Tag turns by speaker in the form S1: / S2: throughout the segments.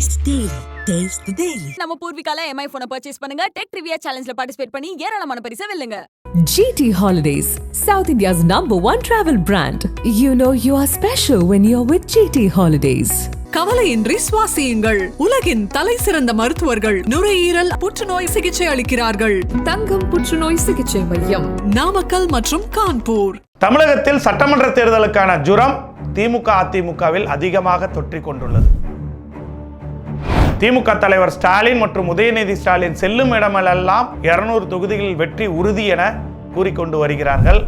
S1: Taste the Daily. Taste the Daily.
S2: நம்ம பூர்விகால MI போனை பர்ச்சேஸ் பண்ணுங்க டெக் ட்ரிவியா சேலஞ்சில் பார்ட்டிசிபேட் பண்ணி ஏராளமான பரிசை வெல்லுங்க
S3: GT Holidays, South India's number one travel brand. You know you are special when you're with GT Holidays.
S4: கவலையின்றி சுவாசியுங்கள் உலகின் தலை சிறந்த மருத்துவர்கள் நுரையீரல் புற்றுநோய் சிகிச்சை அளிக்கிறார்கள்
S3: தங்கம் புற்றுநோய் சிகிச்சை மையம்
S4: நாமக்கல் மற்றும் கான்பூர்
S5: தமிழகத்தில் சட்டமன்ற தேர்தலுக்கான ஜுரம் திமுக அதிமுகவில் அதிகமாக தொற்றிக் கொண்டுள்ளது திமுக தலைவர் ஸ்டாலின் மற்றும் உதயநிதி ஸ்டாலின் செல்லும் இடமெல்லாம் இருநூறு தொகுதிகளில் வெற்றி உறுதி என கூறிக்கொண்டு வருகிறார்கள்.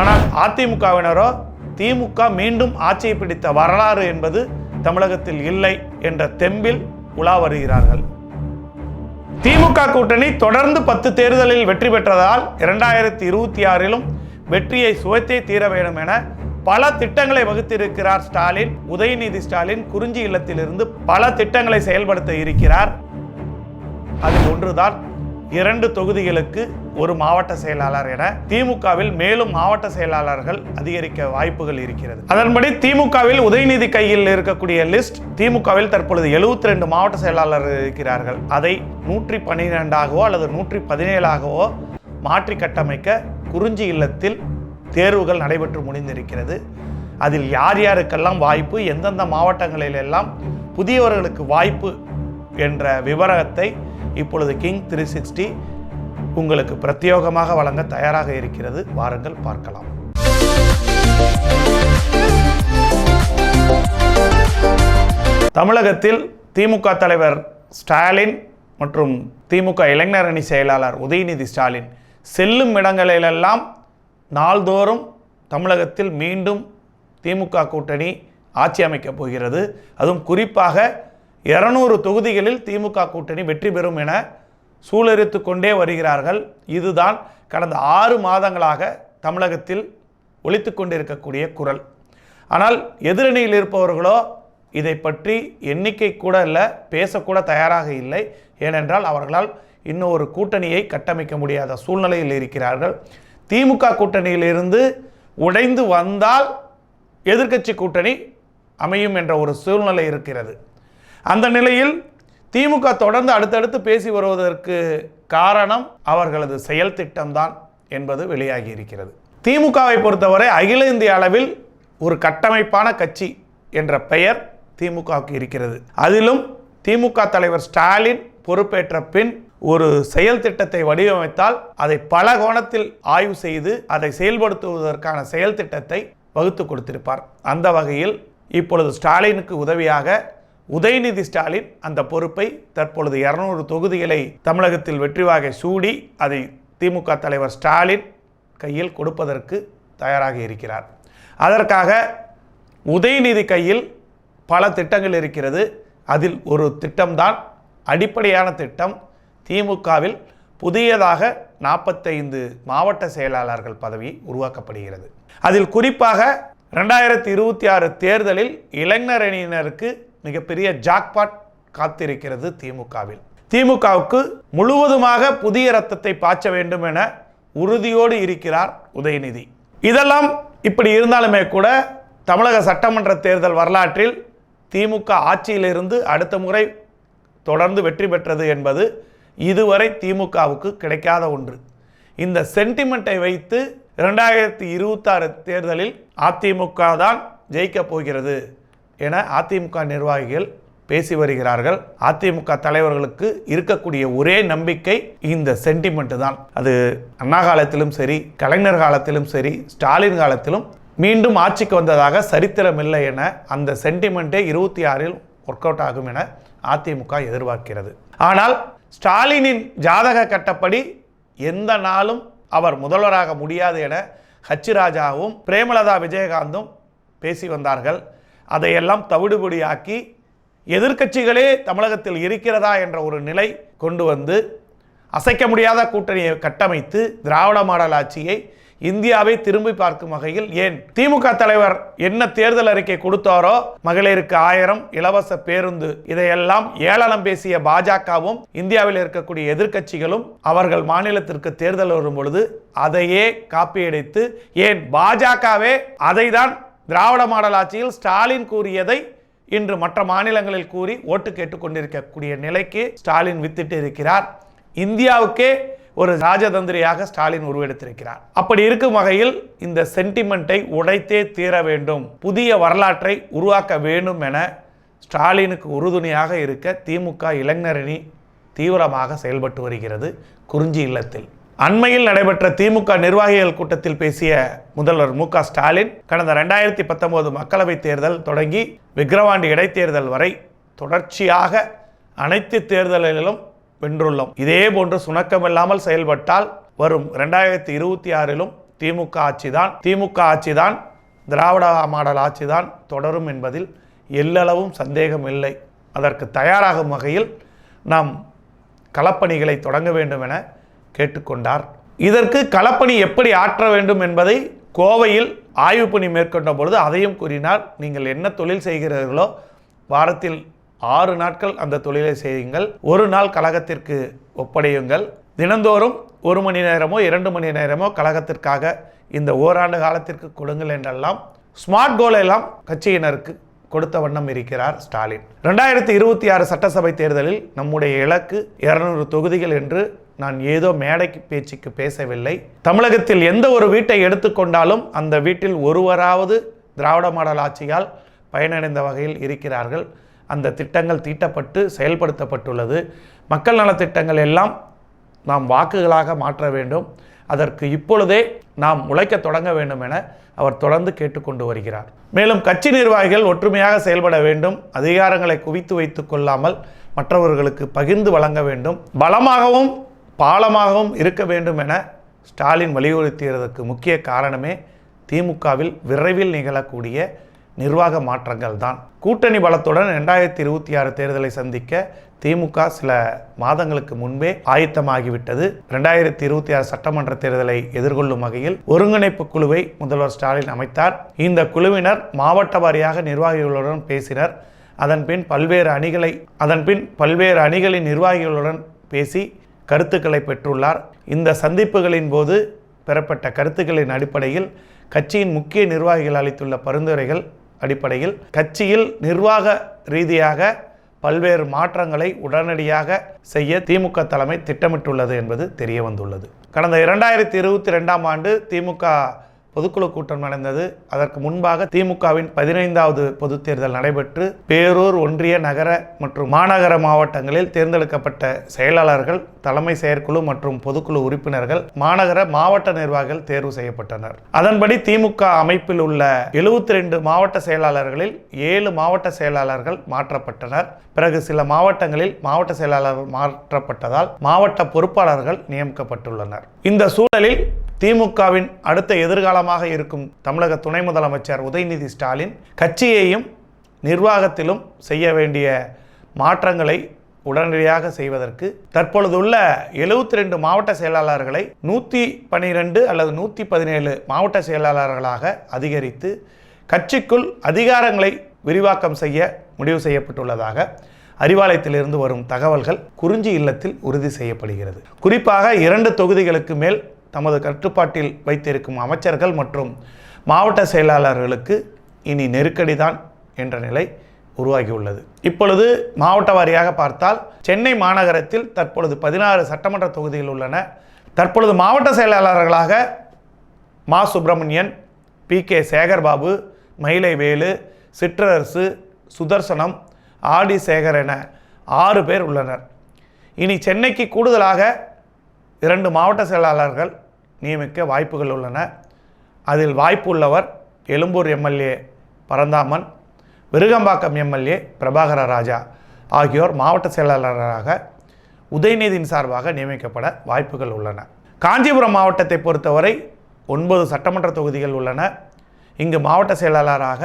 S5: ஆனால் அதிமுகவினரோ திமுக மீண்டும் ஆட்சியை பிடித்த வரலாறு என்பது தமிழகத்தில் இல்லை என்ற தெம்பில் உலா வருகிறார்கள். திமுக கூட்டணி தொடர்ந்து பத்து தேர்தலில் வெற்றி பெற்றதால் இரண்டாயிரத்தி இருபத்தி ஆறிலும் வெற்றியை சுவைத்தே தீர வேண்டும் என பல திட்டங்களை வகுத்திருக்கிறார் ஸ்டாலின் உதயநிதி ஸ்டாலின் குறிஞ்சி இல்லத்திலிருந்து பல திட்டங்களை செயல்படுத்த இருக்கிறார். அதில் ஒன்றுதான் இரண்டு தொகுதிகளுக்கு ஒரு மாவட்ட செயலாளர் என திமுகவில் மேலும் மாவட்ட செயலாளர்கள் அதிகரிக்க வாய்ப்புகள் இருக்கிறது. அதன்படி திமுகவில் உதயநிதி கையில் இருக்கக்கூடிய லிஸ்ட் திமுகவில் தற்பொழுது 72 ரெண்டு மாவட்ட செயலாளர்கள் இருக்கிறார்கள். அதை நூற்றி பன்னிரெண்டாகவோ அல்லது நூற்றி பதினேழாகவோ மாற்றி கட்டமைக்க குறிஞ்சி இல்லத்தில் தேர்வுகள் நடைபெற்று முடிந்திருக்கிறது. அதில் யார் யாருக்கெல்லாம் வாய்ப்பு எந்தெந்த மாவட்டங்களிலெல்லாம் புதியவர்களுக்கு வாய்ப்பு என்ற விவரத்தை இப்பொழுது கிங் த்ரீ சிக்ஸ்டி உங்களுக்கு பிரத்யேகமாக வழங்க தயாராக இருக்கிறது. வாருங்கள் பார்க்கலாம். தமிழகத்தில் திமுக தலைவர் ஸ்டாலின் மற்றும் திமுக இளைஞர் அணி செயலாளர் உதயநிதி ஸ்டாலின் செல்லும் இடங்களிலெல்லாம் நாள்தோறும் தமிழகத்தில் மீண்டும் திமுக கூட்டணி ஆட்சி அமைக்கப் போகிறது. அதுவும் குறிப்பாக இருநூறு தொகுதிகளில் திமுக கூட்டணி வெற்றி பெறும் என சூழறித்து கொண்டே வருகிறார்கள். இதுதான் கடந்த ஆறு மாதங்களாக தமிழகத்தில் ஒழித்து கொண்டிருக்கக்கூடிய குரல். ஆனால் எதிரணியில் இருப்பவர்களோ இதை பற்றி எண்ணிக்கை கூட இல்லை பேசக்கூட தயாராக இல்லை. ஏனென்றால் அவர்களால் இன்னும் ஒரு கூட்டணியை கட்டமைக்க முடியாத சூழ்நிலையில் இருக்கிறார்கள். திமுக கூட்டணியிலிருந்து உடைந்து வந்தால் எதிர்க்கட்சி கூட்டணி அமையும் என்ற ஒரு சூழ்நிலை இருக்கிறது. அந்த நிலையில் திமுக தொடர்ந்து அடுத்தடுத்து பேசி வருவதற்கு காரணம் அவர்களது செயல் திட்டம்தான் என்பது வெளியாகி இருக்கிறது. திமுகவை பொறுத்தவரை அகில இந்திய அளவில் ஒரு கட்டமைப்பான கட்சி என்ற பெயர் திமுகவுக்கு இருக்கிறது. அதிலும் திமுக தலைவர் ஸ்டாலின் பொறுப்பேற்ற பின் ஒரு செயல் திட்டத்தை வடிவமைத்தால் அதை பல கோணத்தில் ஆய்வு செய்து அதை செயல்படுத்துவதற்கான செயல் திட்டத்தை வகுத்து கொடுத்திருப்பார். அந்த வகையில் இப்பொழுது ஸ்டாலினுக்கு உதவியாக உதயநிதி ஸ்டாலின் அந்த பொறுப்பை தற்பொழுது இருநூறு தொகுதிகளை தமிழகத்தில் வெற்றிவாக சூடி அதை திமுக தலைவர் ஸ்டாலின் கையில் கொடுப்பதற்கு தயாராக இருக்கிறார். அதற்காக உதயநிதி கையில் பல திட்டங்கள் இருக்கிறது. அதில் ஒரு திட்டம்தான் அடிப்படையான திட்டம். திமுகவில் புதியதாக நாற்பத்தைந்து மாவட்ட செயலாளர்கள் பதவி உருவாக்கப்படுகிறது. அதில் குறிப்பாக ரெண்டாயிரத்தி இருபத்தி ஆறு தேர்தலில் இளைஞர் அணியினருக்கு மிகப்பெரிய ஜாக்பாட் காத்திருக்கிறது திமுகவில். திமுகவுக்கு முழுவதுமாக புதிய ரத்தத்தை பாய்ச்ச வேண்டும் என உறுதியோடு இருக்கிறார் உதயநிதி. இதெல்லாம் இப்படி இருந்தாலுமே கூட தமிழக சட்டமன்ற தேர்தல் வரலாற்றில் திமுக ஆட்சியிலிருந்து அடுத்த முறை தொடர்ந்து வெற்றி பெற்றது என்பது இதுவரை திமுகவுக்கு கிடைக்காத ஒன்று. இந்த சென்டிமெண்ட்டை வைத்து இரண்டாயிரத்தி இருபத்தாறு தேர்தலில் அதிமுக தான் ஜெயிக்கப் போகிறது என அதிமுக நிர்வாகிகள் பேசி வருகிறார்கள். அதிமுக தலைவர்களுக்கு இருக்கக்கூடிய ஒரே நம்பிக்கை இந்த சென்டிமெண்ட் தான். அது அண்ணா காலத்திலும் சரி கலைஞர் காலத்திலும் சரி ஸ்டாலின் காலத்திலும் மீண்டும் ஆட்சிக்கு வந்ததாக சரித்திரம் இல்லை என அந்த சென்டிமெண்ட்டே இருபத்தி ஆறில் ஒர்க் அவுட் ஆகும் என அதிமுக எதிர்பார்க்கிறது. ஆனால் ஸ்டாலினின் ஜாதக கட்டப்படி எந்த நாளும் அவர் முதல்வராக முடியாது என ஹச்சிராஜாவும் பிரேமலதா விஜயகாந்தும் பேசி வந்தார்கள். அதையெல்லாம் தவிடுபடியாக்கி எதிர்க்கட்சிகளே தமிழகத்தில் இருக்கிறதா என்ற ஒரு நிலை கொண்டு வந்து அசைக்க முடியாத கூட்டணியை கட்டமைத்து திராவிட மாடல் ஆட்சியை இந்தியாவை திரும்பி பார்க்கும் வகையில் ஏன் திமுக தலைவர் என்ன தேர்தல் அறிக்கை கொடுத்தாரோ மகளிருக்கு ஆயிரம் இலவச பேருந்து இதையெல்லாம் ஏளனம் பேசிய பாஜகவும் இந்தியாவில் இருக்கக்கூடிய எதிர்க்கட்சிகளும் அவர்கள் மாநிலத்திற்கு தேர்தல் வரும் பொழுது அதையே காப்பியடித்து ஏன் பாஜகவே அதைதான் திராவிட மாடல் ஆட்சியில் ஸ்டாலின் கூறியதை இன்று மற்ற மாநிலங்களில் கூறி ஓட்டு கேட்டுக்கொண்டிருக்கக்கூடிய நிலைக்கு ஸ்டாலின் வித்திட்டு இருக்கிறார். இந்தியாவுக்கே ஒரு ராஜதந்திரியாக ஸ்டாலின் உருவெடுத்திருக்கிறார். அப்படி இருக்கும் வகையில் இந்த சென்டிமெண்ட்டை உடைத்தே தீர வேண்டும். புதிய வரலாற்றை உருவாக்க வேண்டும் என ஸ்டாலினுக்கு உறுதுணையாக இருக்க திமுக இளைஞரணி தீவிரமாக செயல்பட்டு வருகிறது குறிஞ்சி இல்லத்தில். அண்மையில் நடைபெற்ற திமுக நிர்வாகிகள் கூட்டத்தில் பேசிய முதல்வர் மு க ஸ்டாலின் கடந்த ரெண்டாயிரத்தி பத்தொன்பது மக்களவைத் தேர்தல் தொடங்கி விக்கிரவாண்டி இடைத்தேர்தல் வரை தொடர்ச்சியாக அனைத்து தேர்தல்களிலும் வென்றுள்ளோம். இதே போன்று சுணக்கமில்லாமல் செயல்பட்டால் வரும் ரெண்டாயிரத்தி இருபத்தி ஆறிலும் திமுக ஆட்சிதான் திமுக ஆட்சிதான் திராவிட மாடல் ஆட்சிதான் தொடரும் என்பதில் எல்லளவும் சந்தேகம் இல்லை. அதற்கு தயாராகும் வகையில் நாம் களப்பணிகளை தொடங்க வேண்டும் என கேட்டுக்கொண்டார். இதற்கு களப்பணி எப்படி ஆற்ற வேண்டும் என்பதை கோவையில் ஆய்வு பணி மேற்கொண்ட பொழுது அதையும் கூறினார். நீங்கள் என்ன தொழில் செய்கிறீர்களோ வாரத்தில் ஆறு நாட்கள் அந்த தொழிலை செய்யுங்கள். ஒரு நாள் கழகத்திற்கு ஒப்படையுங்கள். தினந்தோறும் ஒரு மணி நேரமோ இரண்டு மணி நேரமோ கழகத்திற்காக இந்த ஓராண்டு காலத்திற்கு கொடுங்கள் என்றெல்லாம் ஸ்மார்ட் கோலெல்லாம் கட்சியினருக்கு கொடுத்த வண்ணம் இருக்கிறார் ஸ்டாலின். ரெண்டாயிரத்தி இருபத்தி ஆறு சட்டசபை தேர்தலில் நம்முடைய இலக்கு இருநூறு தொகுதிகள் என்று நான் ஏதோ மேடைக்கு பேச்சுக்கு பேசவில்லை. தமிழகத்தில் எந்த ஒரு வீட்டை எடுத்துக்கொண்டாலும் அந்த வீட்டில் ஒருவராவது திராவிட மாடல் ஆட்சியால் பயனடைந்த வகையில் இருக்கிறார்கள். அந்த திட்டங்கள் தீட்டப்பட்டு செயல்படுத்தப்பட்டுள்ளது. மக்கள் நலத்திட்டங்கள் எல்லாம் நாம் வாக்குகளாக மாற்ற வேண்டும். அதற்கு இப்பொழுதே நாம் உழைக்க தொடங்க வேண்டும் என அவர் தொடர்ந்து கேட்டுக்கொண்டு வருகிறார். மேலும் கட்சி நிர்வாகிகள் ஒற்றுமையாக செயல்பட வேண்டும். அதிகாரங்களை குவித்து வைத்துக் கொள்ளாமல் மற்றவர்களுக்கு பகிர்ந்து வழங்க வேண்டும். பலமாகவும் பாலமாகவும் இருக்க வேண்டும் என ஸ்டாலின் வலியுறுத்தியதற்கு முக்கிய காரணமே திமுகவில் விரைவில் நிகழக்கூடிய நிர்வாக மாற்றங்கள் தான். கூட்டணி பலத்துடன் ரெண்டாயிரத்தி இருபத்தி ஆறு தேர்தலை சந்திக்க திமுக சில மாதங்களுக்கு முன்பே ஆயத்தமாகிவிட்டது. ரெண்டாயிரத்தி இருபத்தி ஆறு சட்டமன்ற தேர்தலை எதிர்கொள்ளும் வகையில் ஒருங்கிணைப்பு குழுவை முதல்வர் ஸ்டாலின் அமைத்தார். இந்த குழுவினர் மாவட்ட வாரியாக நிர்வாகிகளுடன் பேசினர். அதன்பின் பல்வேறு அணிகளை அதன்பின் பல்வேறு அணிகளின் நிர்வாகிகளுடன் பேசி கருத்துக்களை பெற்றுள்ளார். இந்த சந்திப்புகளின் போது பெறப்பட்ட கருத்துக்களின் அடிப்படையில் கட்சியின் முக்கிய நிர்வாகிகள் அளித்துள்ள பரிந்துரைகள் அடிப்படையில் கட்சியில் நிர்வாக ரீதியாக பல்வேறு மாற்றங்களை உடனடியாக செய்ய திமுக தலைமை திட்டமிட்டுள்ளது என்பது தெரிய வந்துள்ளது. கடந்த இரண்டாயிரத்தி இருபத்தி ரெண்டாம் ஆண்டு திமுக பொதுக்குழு கூட்டம் நடந்தது. அதற்கு முன்பாக திமுகவின் பதினைந்தாவது பொதுத் தேர்தல் நடைபெற்று பேரூர் ஒன்றிய நகர மற்றும் மாநகர மாவட்டங்களில் தேர்ந்தெடுக்கப்பட்ட செயலாளர்கள் தலைமை செயற்குழு மற்றும் பொதுக்குழு உறுப்பினர்கள் மாநகர மாவட்ட நிர்வாகிகள் தேர்வு செய்யப்பட்டனர். அதன்படி திமுக அமைப்பில் உள்ள எழுபத்தி ரெண்டு மாவட்ட செயலாளர்களில் ஏழு மாவட்ட செயலாளர்கள் மாற்றப்பட்டனர். பிறகு சில மாவட்டங்களில் மாவட்ட செயலாளர்கள் மாற்றப்பட்டதால் மாவட்ட பொறுப்பாளர்கள் நியமிக்கப்பட்டுள்ளனர். இந்த சூழலில் திமுகவின் அடுத்த எதிர்காலமாக இருக்கும் தமிழக துணை முதலமைச்சர் உதயநிதி ஸ்டாலின் கட்சியையும் நிர்வாகத்திலும் செய்ய வேண்டிய மாற்றங்களை உடனடியாக செய்வதற்கு தற்பொழுதுள்ள எழுபத்தி ரெண்டு மாவட்ட செயலாளர்களை நூற்றி பனிரெண்டு அல்லது நூற்றி பதினேழு மாவட்ட செயலாளர்களாக அதிகரித்து கட்சிக்குள் அதிகாரங்களை விரிவாக்கம் செய்ய முடிவு செய்யப்பட்டுள்ளதாக அறிவாலயத்திலிருந்து வரும் தகவல்கள் குறிஞ்சி இல்லத்தில் உறுதி செய்யப்படுகிறது. குறிப்பாக இரண்டு தொகுதிகளுக்கு மேல் தமது கட்டுப்பாட்டில் வைத்திருக்கும் அமைச்சர்கள் மற்றும் மாவட்ட செயலாளர்களுக்கு இனி நெருக்கடிதான் என்ற நிலை உருவாகியுள்ளது. இப்பொழுது மாவட்ட வாரியாக பார்த்தால் சென்னை மாநகரத்தில் தற்பொழுது பதினாறு சட்டமன்ற தொகுதிகள் உள்ளன. தற்பொழுது மாவட்ட செயலாளர்களாக மா. சுப்பிரமணியன் பி. கே. சேகர்பாபு மயிலை வேலு சிற்றரசு சுதர்சனம் ஆடி சேகர் என ஆறு பேர் உள்ளனர். இனி சென்னைக்கு கூடுதலாக இரண்டு மாவட்ட செயலாளர்கள் நியமிக்க வாய்ப்புகள் உள்ளன. அதில் வாய்ப்பு உள்ளவர் எழும்பூர் எம்எல்ஏ பரந்தாமன் விருகம்பாக்கம் எம்எல்ஏ பிரபாகர ராஜா ஆகியோர் மாவட்ட செயலாளராக உதயநிதியின் சார்பாக நியமிக்கப்பட வாய்ப்புகள் உள்ளன. காஞ்சிபுரம் மாவட்டத்தை பொறுத்தவரை ஒன்பது சட்டமன்ற தொகுதிகள் உள்ளன. இங்கு மாவட்ட செயலாளராக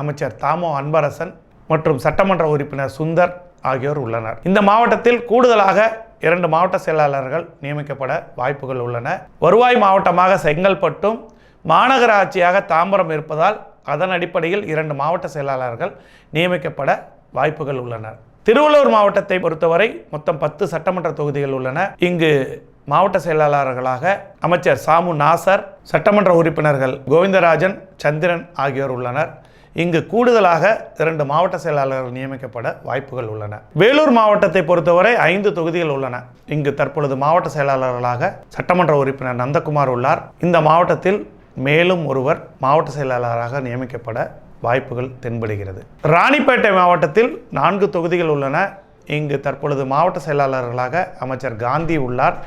S5: அமைச்சர் தாமோ அன்பரசன் மற்றும் சட்டமன்ற உறுப்பினர் சுந்தர் ஆகியோர் உள்ளனர். இந்த மாவட்டத்தில் கூடுதலாக இரண்டு மாவட்ட செயலாளர்கள் நியமிக்கப்பட வாய்ப்புகள் உள்ளன. வருவாய் மாவட்டமாக செங்கல்பட்டும் மாநகராட்சியாக தாம்பரம் இருப்பதால் அதன் அடிப்படையில் இரண்டு மாவட்ட செயலாளர்கள் நியமிக்கப்பட வாய்ப்புகள் உள்ளன. திருவள்ளூர் மாவட்டத்தை பொறுத்தவரை மொத்தம் பத்து சட்டமன்ற தொகுதிகள் உள்ளன. இங்கு மாவட்ட செயலாளர்களாக அமைச்சர் சாமு நாசர் சட்டமன்ற உறுப்பினர்கள் கோவிந்தராஜன் சந்திரன் ஆகியோர் உள்ளனர். இங்கு கூடுதலாக இரண்டு மாவட்ட செயலாளர்கள் நியமிக்கப்பட வாய்ப்புகள் உள்ளன. வேலூர் மாவட்டத்தை பொறுத்தவரை ஐந்து தொகுதிகள் உள்ளன. இங்கு தற்பொழுது மாவட்ட செயலாளர்களாக சட்டமன்ற உறுப்பினர் நந்தகுமார் உள்ளார். இந்த மாவட்டத்தில் மேலும் ஒருவர் மாவட்ட செயலாளராக நியமிக்கப்பட வாய்ப்புகள் தென்படுகிறது. ராணிப்பேட்டை மாவட்டத்தில் நான்கு தொகுதிகள் உள்ளன. இங்கு தற்பொழுது மாவட்ட செயலாளர்களாக அமைச்சர் காந்தி உள்ளார்.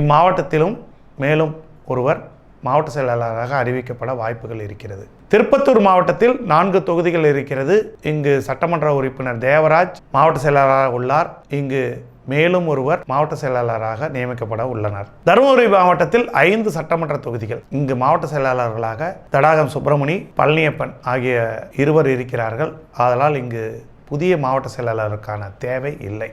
S5: இம்மாவட்டத்திலும் மேலும் ஒருவர் மாவட்ட செயலாளராக அறிவிக்கப்பட வாய்ப்புகள் இருக்கிறது. திருப்பத்தூர் மாவட்டத்தில் நான்கு தொகுதிகள் இருக்கிறது. இங்கு சட்டமன்ற உறுப்பினர் தேவராஜ் மாவட்ட செயலாளராக உள்ளார். இங்கு மேலும் ஒருவர் மாவட்ட செயலாளராக நியமிக்கப்பட உள்ளனர். தருமபுரி மாவட்டத்தில் ஐந்து சட்டமன்ற தொகுதிகள். இங்கு மாவட்ட செயலாளர்களாக தடாகம் சுப்பிரமணி பழனியப்பன் ஆகிய இருவர் இருக்கிறார்கள். ஆதலால் இங்கு புதிய மாவட்ட செயலாளருக்கான தேவை இல்லை.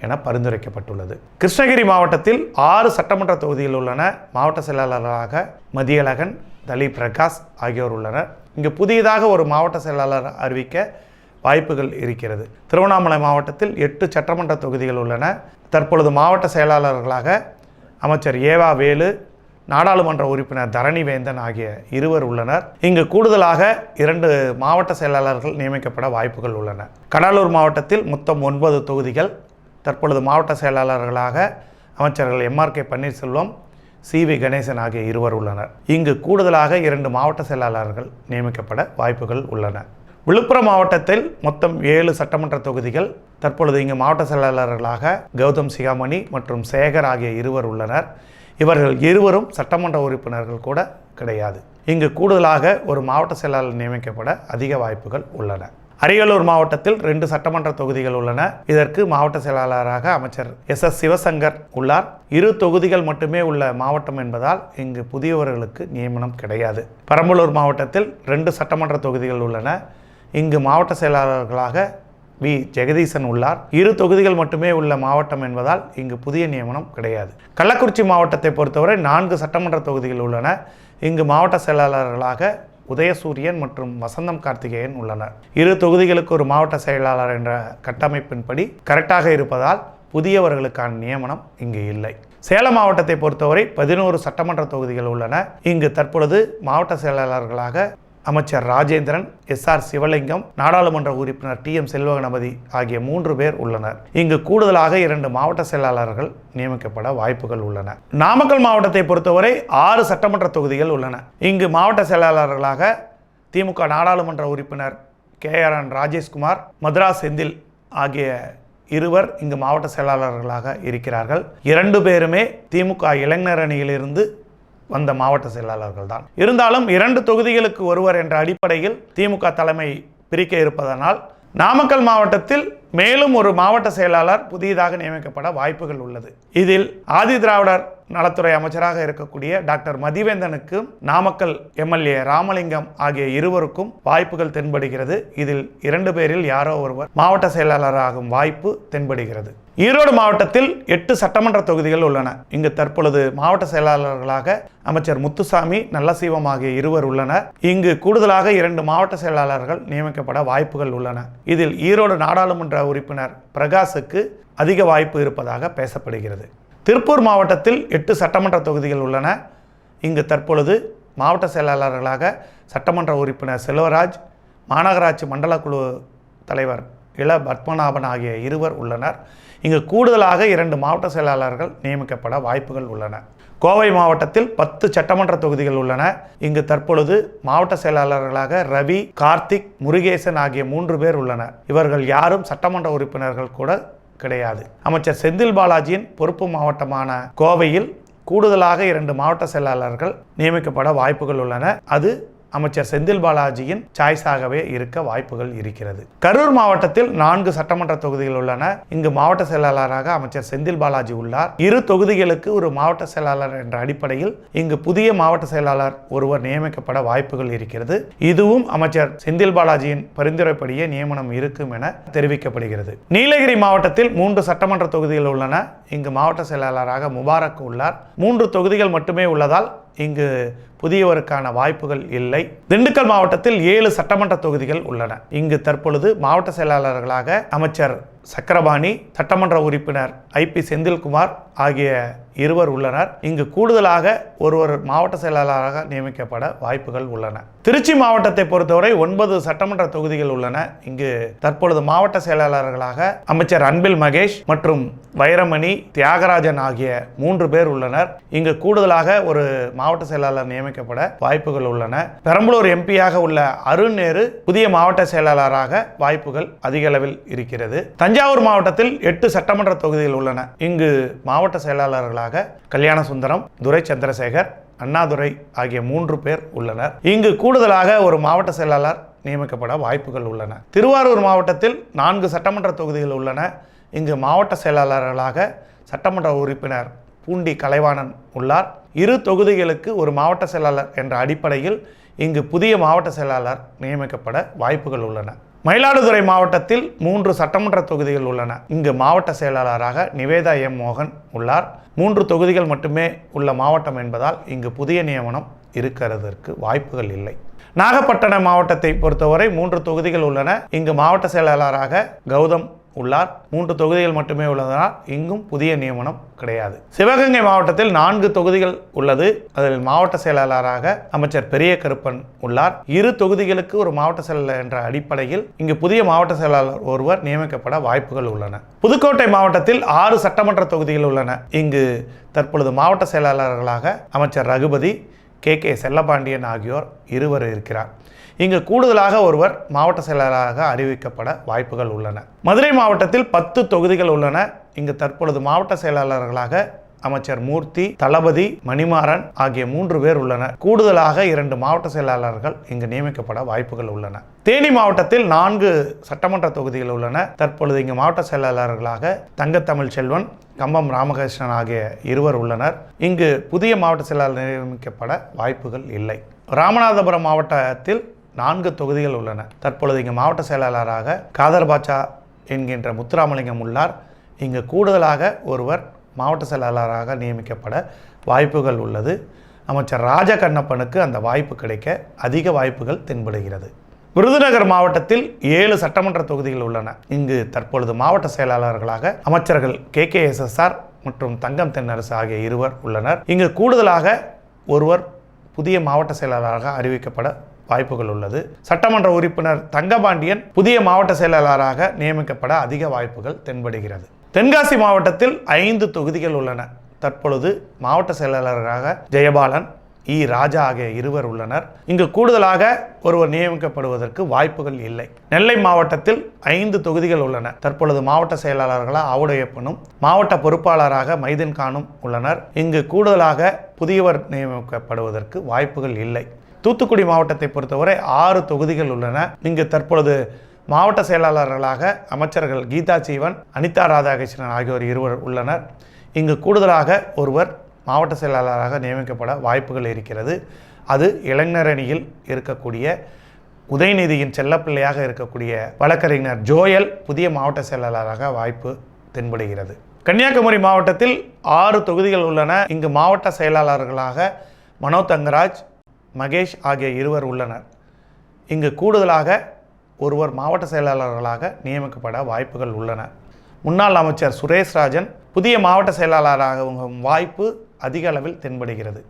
S5: என பரிந்துரைக்கப்பட்டுள்ளது. கிருஷ்ணகிரி மாவட்டத்தில் ஆறு சட்டமன்ற தொகுதிகள் உள்ளன. மாவட்ட செயலாளராக மதியழகன் தலீப் பிரகாஷ் ஆகியோர் உள்ளனர். இங்கு புதியதாக ஒரு மாவட்ட செயலாளர் அறிவிக்க வாய்ப்புகள் இருக்கிறது. திருவண்ணாமலை மாவட்டத்தில் எட்டு சட்டமன்ற தொகுதிகள் உள்ளன. தற்பொழுது மாவட்ட செயலாளர்களாக அமைச்சர் ஏவா வேலு நாடாளுமன்ற உறுப்பினர் தரணி வேந்தன் ஆகிய இருவர் உள்ளனர். இங்கு கூடுதலாக இரண்டு மாவட்ட செயலாளர்கள் நியமிக்கப்பட வாய்ப்புகள் உள்ளன. கடலூர் மாவட்டத்தில் மொத்தம் ஒன்பது தொகுதிகள் தற்பொழுது மாவட்ட செயலாளர்களாக அமைச்சர்கள் M R K Panneerselvam C V Ganesan ஆகிய இருவர் உள்ளனர். இங்கு கூடுதலாக இரண்டு மாவட்ட செயலாளர்கள் நியமிக்கப்பட வாய்ப்புகள் உள்ளன. விழுப்புரம் மாவட்டத்தில் மொத்தம் ஏழு சட்டமன்ற தொகுதிகள். தற்பொழுது இங்கு மாவட்ட செயலாளர்களாக கௌதம் சிகாமணி மற்றும் சேகர் ஆகிய இருவர் உள்ளனர். இவர்கள் இருவரும் சட்டமன்ற உறுப்பினர்கள் கூட கிடையாது. இங்கு கூடுதலாக ஒரு மாவட்ட செயலாளர் நியமிக்கப்பட அதிக வாய்ப்புகள் உள்ளன. அரியலூர் மாவட்டத்தில் ரெண்டு சட்டமன்ற தொகுதிகள் உள்ளன. இதற்கு மாவட்ட செயலாளராக அமைச்சர் எஸ். எஸ். சிவசங்கர் உள்ளார். இரு தொகுதிகள் மட்டுமே உள்ள மாவட்டம் என்பதால் இங்கு புதியவர்களுக்கு நியமனம் கிடையாது. பெரம்பலூர் மாவட்டத்தில் ரெண்டு சட்டமன்ற தொகுதிகள் உள்ளன. இங்கு மாவட்ட செயலாளர்களாக வி. ஜெகதீசன் உள்ளார். இரு தொகுதிகள் மட்டுமே உள்ள மாவட்டம் என்பதால் இங்கு புதிய நியமனம் கிடையாது. கள்ளக்குறிச்சி மாவட்டத்தை பொறுத்தவரை நான்கு சட்டமன்ற தொகுதிகள் உள்ளன. இங்கு மாவட்ட செயலாளர்களாக உதயசூரியன் மற்றும் வசந்தம் கார்த்திகேயன் உள்ளனர். இரு தொகுதிகளுக்கு ஒரு மாவட்ட செயலாளர் என்ற கட்டமைப்பின்படி கரெக்டாக இருப்பதால் புதியவர்களுக்கான நியமனம் இங்கு இல்லை. சேலம் மாவட்டத்தை பொறுத்தவரை பதினோரு சட்டமன்ற தொகுதிகள் உள்ளன. இங்கு தற்பொழுது மாவட்ட செயலாளர்களாக அமைச்சர் ராஜேந்திரன் எஸ் ஆர் சிவலிங்கம் நாடாளுமன்ற உறுப்பினர் டி எம் செல்வகணபதி ஆகிய மூன்று பேர் உள்ளனர். இங்கு கூடுதலாக இரண்டு மாவட்ட செயலாளர்கள் நியமிக்கப்பட வாய்ப்புகள் உள்ளன. நாமக்கல் மாவட்டத்தை பொறுத்தவரை ஆறு சட்டமன்ற தொகுதிகள் உள்ளன. இங்கு மாவட்ட செயலாளர்களாக திமுக நாடாளுமன்ற உறுப்பினர் K R N Rajeshkumar Madras Senthil ஆகிய இருவர் இங்கு மாவட்ட செயலாளர்களாக இருக்கிறார்கள். இரண்டு பேருமே திமுக இளைஞர் அணியிலிருந்து வந்த மாவட்ட செயலாளர்கள் தான் இருந்தாலும் இரண்டு தொகுதிகளுக்கு ஒருவர் என்ற அடிப்படையில் திமுக தலைமை பிரிக்க இருப்பதனால் நாமக்கல் மாவட்டத்தில் மேலும் ஒரு மாவட்ட செயலாளர் புதியதாக நியமிக்கப்பட வாய்ப்புகள் உள்ளது. இதில் ஆதி திராவிடர் நலத்துறை அமைச்சராக இருக்கக்கூடிய டாக்டர் மதிவேந்தனுக்கும் நாமக்கல் எம்எல்ஏ ராமலிங்கம் ஆகிய இருவருக்கும் வாய்ப்புகள் தென்படுகிறது. இதில் இரண்டு பேரில் யாரோ ஒருவர் மாவட்ட செயலாளராகும் வாய்ப்பு தென்படுகிறது. ஈரோடு மாவட்டத்தில் எட்டு சட்டமன்ற தொகுதிகள் உள்ளன. இங்கு தற்பொழுது மாவட்ட செயலாளர்களாக அமைச்சர் முத்துசாமி நல்லசிவம் ஆகிய இருவர் உள்ளனர். இங்கு கூடுதலாக இரண்டு மாவட்ட செயலாளர்கள் நியமிக்கப்பட வாய்ப்புகள் உள்ளன. இதில் ஈரோடு நாடாளுமன்ற உறுப்பினர் பிரகாஷுக்கு அதிக வாய்ப்பு இருப்பதாக பேசப்படுகிறது. திருப்பூர் மாவட்டத்தில் எட்டு சட்டமன்ற தொகுதிகள் உள்ளன. இங்கு தற்பொழுது மாவட்ட செயலாளர்களாக சட்டமன்ற உறுப்பினர் செல்வராஜ் மாநகராட்சி மண்டல குழு தலைவர் இள பத்மநாபன் ஆகிய இருவர் உள்ளனர். இங்கு கூடுதலாக இரண்டு மாவட்ட செயலாளர்கள் நியமிக்கப்பட வாய்ப்புகள் உள்ளன. கோவை மாவட்டத்தில் பத்து சட்டமன்ற தொகுதிகள் உள்ளன. இங்கு தற்பொழுது மாவட்ட செயலாளர்களாக ரவி கார்த்திக் முருகேசன் ஆகிய மூன்று பேர் உள்ளனர். இவர்கள் யாரும் சட்டமன்ற உறுப்பினர்கள் கூட கிடையாது. அமைச்சர் செந்தில் பாலாஜியின் பொறுப்பு மாவட்டமான கோவையில் கூடுதலாக இரண்டு மாவட்ட செயலாளர்கள் நியமிக்கப்பட வாய்ப்புகள் உள்ளன. அது அமைச்சர் செந்தில் பாலாஜியின் சாய்ஸாகவே இருக்க வாய்ப்புகள் இருக்கிறது. கரூர் மாவட்டத்தில் நான்கு சட்டமன்ற தொகுதிகள் உள்ளன. இங்கு மாவட்ட செயலாளராக அமைச்சர் செந்தில் பாலாஜி உள்ளார். இரு தொகுதிகளுக்கு ஒரு மாவட்ட செயலாளர் என்ற அடிப்படையில் இங்கு புதிய மாவட்ட செயலாளர் ஒருவர் நியமிக்கப்பட வாய்ப்புகள் இருக்கிறது. இதுவும் அமைச்சர் செந்தில் பாலாஜியின் பரிந்துரைப்படியே நியமனம் இருக்கும் என தெரிவிக்கப்படுகிறது. நீலகிரி மாவட்டத்தில் மூன்று சட்டமன்ற தொகுதிகள் உள்ளன. இங்கு மாவட்ட செயலாளராக முபாரக் உள்ளார். மூன்று தொகுதிகள் மட்டுமே உள்ளதால் இங்கு புதியவருக்கான வாய்ப்புகள் இல்லை. திண்டுக்கல் மாவட்டத்தில் ஏழு சட்டமன்ற தொகுதிகள் உள்ளன. இங்கு தற்பொழுது மாவட்ட செயலாளர்களாக அமைச்சர் சக்கரபாணி சட்டமன்ற உறுப்பினர் ஐ பி செந்தில்குமார் ஆகிய இருவர் உள்ளனர். இங்கு கூடுதலாக ஒருவர் மாவட்ட செயலாளராக நியமிக்கப்பட வாய்ப்புகள் உள்ளன. திருச்சி மாவட்டத்தை பொறுத்தவரை ஒன்பது சட்டமன்ற தொகுதிகள் உள்ளன. இங்கு தற்பொழுது மாவட்ட செயலாளர்களாக அமைச்சர் அன்பில் மகேஷ் மற்றும் வைரமணி தியாகராஜன் ஆகிய மூன்று பேர் உள்ளனர். இங்கு கூடுதலாக ஒரு மாவட்ட செயலாளர் நியமிக்கப்பட வாய்ப்புகள் உள்ளன. பெரம்பலூர் எம்பியாக உள்ள அருண் நேரு புதிய மாவட்ட செயலாளராக வாய்ப்புகள் அதிக அளவில் இருக்கிறது தஞ்சாவூர் மாவட்டத்தில் எட்டு சட்டமன்ற தொகுதிகள் உள்ளன. இங்கு மாவட்ட செயலாளர்களாக கல்யாண சுந்தரம் துரை சந்திரசேகர் அண்ணாதுரை ஆகிய மூன்று பேர் உள்ளனர். இங்கு கூடுதலாக ஒரு மாவட்ட செயலாளர் நியமிக்கப்பட வாய்ப்புகள் உள்ளன. திருவாரூர் மாவட்டத்தில் நான்கு சட்டமன்ற தொகுதிகள் உள்ளன. இங்கு மாவட்ட செயலாளர்களாக சட்டமன்ற உறுப்பினர் பூண்டி கலைவாணன் உள்ளார். இரு தொகுதிகளுக்கு ஒரு மாவட்ட செயலாளர் என்ற அடிப்படையில் இங்கு புதிய மாவட்ட செயலாளர் நியமிக்கப்பட வாய்ப்புகள் உள்ளன. மயிலாடுதுறை மாவட்டத்தில் மூன்று சட்டமன்ற தொகுதிகள் உள்ளன. இங்கு மாவட்ட செயலாளராக நிவேதா எம். மோகன் உள்ளார். மூன்று தொகுதிகள் மட்டுமே உள்ள மாவட்டம் என்பதால் இங்கு புதிய நியமனம் இருக்கிறதற்கு வாய்ப்புகள் இல்லை. நாகப்பட்டினம் மாவட்டத்தை பொறுத்தவரை மூன்று தொகுதிகள் உள்ளன. இங்கு மாவட்ட செயலாளராக கௌதம் உள்ளார். மூன்று தொகுதிகள் மட்டுமே உள்ளதனால் இங்கும் புதிய நியமனம் கிடையாது. சிவகங்கை மாவட்டத்தில் நான்கு தொகுதிகள் உள்ளது. அதில் மாவட்ட செயலாளராக அமைச்சர் பெரிய கருப்பன் உள்ளார். இரு தொகுதிகளுக்கு ஒரு மாவட்ட செயலாளர் என்ற அடிப்படையில் இங்கு புதிய மாவட்ட செயலாளர் ஒருவர் நியமிக்கப்பட வாய்ப்புகள் உள்ளன. புதுக்கோட்டை மாவட்டத்தில் ஆறு சட்டமன்ற தொகுதிகள் உள்ளன. இங்கு தற்பொழுது மாவட்ட செயலாளர்களாக அமைச்சர் ரகுபதி கே கே செல்லபாண்டியன் ஆகியோர் இருவர் இருக்கிறார். இங்கு கூடுதலாக ஒருவர் மாவட்ட செயலாளராக அறிவிக்கப்பட வாய்ப்புகள் உள்ளன. மதுரை மாவட்டத்தில் பத்து தொகுதிகள் உள்ளன. இங்கு தற்பொழுது மாவட்ட செயலாளர்களாக அமைச்சர் மூர்த்தி தளபதி மணிமாறன் ஆகிய மூன்று பேர் உள்ளனர். கூடுதலாக இரண்டு மாவட்ட செயலாளர்கள் இங்கு நியமிக்கப்பட வாய்ப்புகள் உள்ளன. தேனி மாவட்டத்தில் நான்கு சட்டமன்ற தொகுதிகள் உள்ளன. தற்பொழுது இங்கு மாவட்ட செயலாளர்களாக தங்கத்தமிழ் செல்வன் கம்பம் ராமகிருஷ்ணன் ஆகிய இருவர் உள்ளனர். இங்கு புதிய மாவட்ட செயலாளர் நியமிக்கப்பட வாய்ப்புகள் இல்லை. ராமநாதபுரம் மாவட்டத்தில் நான்கு தொகுதிகள் உள்ளன. தற்பொழுது இங்கு மாவட்ட செயலாளராக காதர் பாட்சா என்கின்ற முத்துராமலிங்கம் உள்ளார். இங்கு கூடுதலாக ஒருவர் மாவட்ட செயலாளராக நியமிக்கப்பட வாய்ப்புகள் உள்ளது. அமைச்சர் ராஜ கண்ணப்பனுக்கு அந்த வாய்ப்பு கிடைக்க அதிக வாய்ப்புகள் தென்படுகிறது. விருதுநகர் மாவட்டத்தில் ஏழு சட்டமன்ற தொகுதிகள் உள்ளன. இங்கு தற்பொழுது மாவட்ட செயலாளர்களாக அமைச்சர்கள் கே. கே. எஸ். மற்றும் தங்கம் தென்னரசு ஆகிய இருவர் உள்ளனர். இங்கு கூடுதலாக ஒருவர் புதிய மாவட்ட செயலாளராக அறிவிக்கப்பட வாய்ப்புகள் உள்ளது. சட்டமன்ற உறுப்பினர் தங்கபாண்டியன் புதிய மாவட்ட செயலாளராக நியமிக்கப்பட அதிக வாய்ப்புகள் தென்படுகிறது. தென்காசி மாவட்டத்தில் ஐந்து தொகுதிகள் உள்ளன. தற்பொழுது மாவட்ட செயலாளராக ஜெயபாலன் இ. ராஜா ஆகிய இருவர் உள்ளனர். இங்கு கூடுதலாக ஒருவர் நியமிக்கப்படுவதற்கு வாய்ப்புகள் இல்லை. நெல்லை மாவட்டத்தில் ஐந்து தொகுதிகள் உள்ளன. தற்பொழுது மாவட்ட செயலாளர்களாக ஆவுடையப்பனும் மாவட்ட பொறுப்பாளராக மைதீன் கானும் உள்ளனர். இங்கு கூடுதலாக புதியவர் நியமிக்கப்படுவதற்கு வாய்ப்புகள் இல்லை. தூத்துக்குடி மாவட்டத்தை பொறுத்தவரை ஆறு தொகுதிகள் உள்ளன. இங்கு தற்பொழுது மாவட்ட செயலாளர்களாக அமைச்சர்கள் கீதா சீவன் அனிதா ராதாகிருஷ்ணன் ஆகியோர் இருவர் உள்ளனர். இங்கு கூடுதலாக ஒருவர் மாவட்ட செயலாளராக நியமிக்கப்பட வாய்ப்புகள் இருக்கிறது. அது இளைஞரணியில் இருக்கக்கூடிய உதயநிதியின் செல்லப்பிள்ளையாக இருக்கக்கூடிய வழக்கறிஞர் ஜோயல் புதிய மாவட்ட செயலாளராக வாய்ப்பு தென்படுகிறது. கன்னியாகுமரி மாவட்டத்தில் ஆறு தொகுதிகள் உள்ளன. இங்கு மாவட்ட செயலாளர்களாக மனோ தங்கராஜ் மகேஷ் ஆகிய இருவர் உள்ளனர். இங்கு கூடுதலாக ஒருவர் மாவட்ட செயலாளர்களாக நியமிக்கப்பட வாய்ப்புகள் உள்ளன. முன்னாள் அமைச்சர் சுரேஷ் ராஜன் புதிய மாவட்ட செயலாளராகவும் வாய்ப்பு அதிக அளவில் தென்படுகிறது.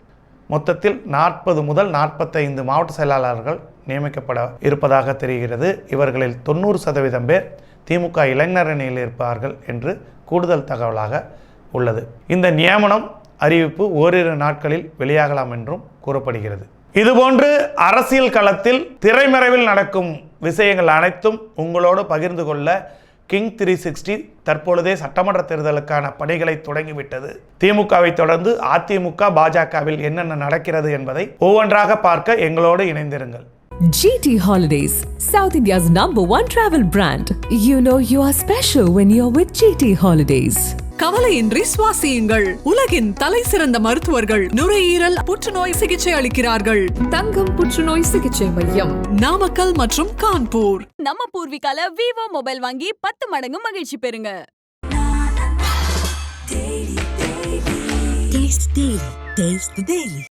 S5: மொத்தத்தில் நாற்பது முதல் நாற்பத்தைந்து மாவட்ட செயலாளர்கள் நியமிக்கப்பட இருப்பதாக தெரிகிறது. இவர்களில் தொண்ணூறு சதவீதம் பேர் திமுக இளைஞரணியில் இருப்பார்கள் என்று கூடுதல் தகவலாக உள்ளது. இந்த நியமனம் அறிவிப்பு ஓரிரு நாட்களில் வெளியாகலாம் என்றும் கூறப்படுகிறது. இதுபோன்று அரசியல் களத்தில் திரைமறைவில் நடக்கும் விஷயங்கள் அனைத்தும் உங்களோடு பகிர்ந்து கொள்ள கிங் த்ரீ சிக்ஸ்டி தற்பொழுதே சட்டமன்ற தேர்தலுக்கான பணிகளை தொடங்கிவிட்டது திமுகவை தொடர்ந்து அதிமுக பாஜகவில் என்னென்ன நடக்கிறது என்பதை ஒவ்வொன்றாக பார்க்க எங்களோடு இணைந்திருங்கள்
S3: GT Holidays, South India's number one travel brand. You know you are special when you're with GT Holidays.
S4: கவலையின்றி சுவாசியுங்கள் உலகின் தலை சிறந்த மருத்துவர்கள் நுரையீரல் புற்றுநோய் சிகிச்சை அளிக்கிறார்கள்
S6: தங்கம் புற்றுநோய் சிகிச்சை மையம்
S4: நாமக்கல் மற்றும் கான்பூர்
S2: நம்ம பூர்விகால விவோ மொபைல் வாங்கி பத்து மடங்கு மகிழ்ச்சி பெறுங்க
S1: Taste the Daily. Taste the Daily.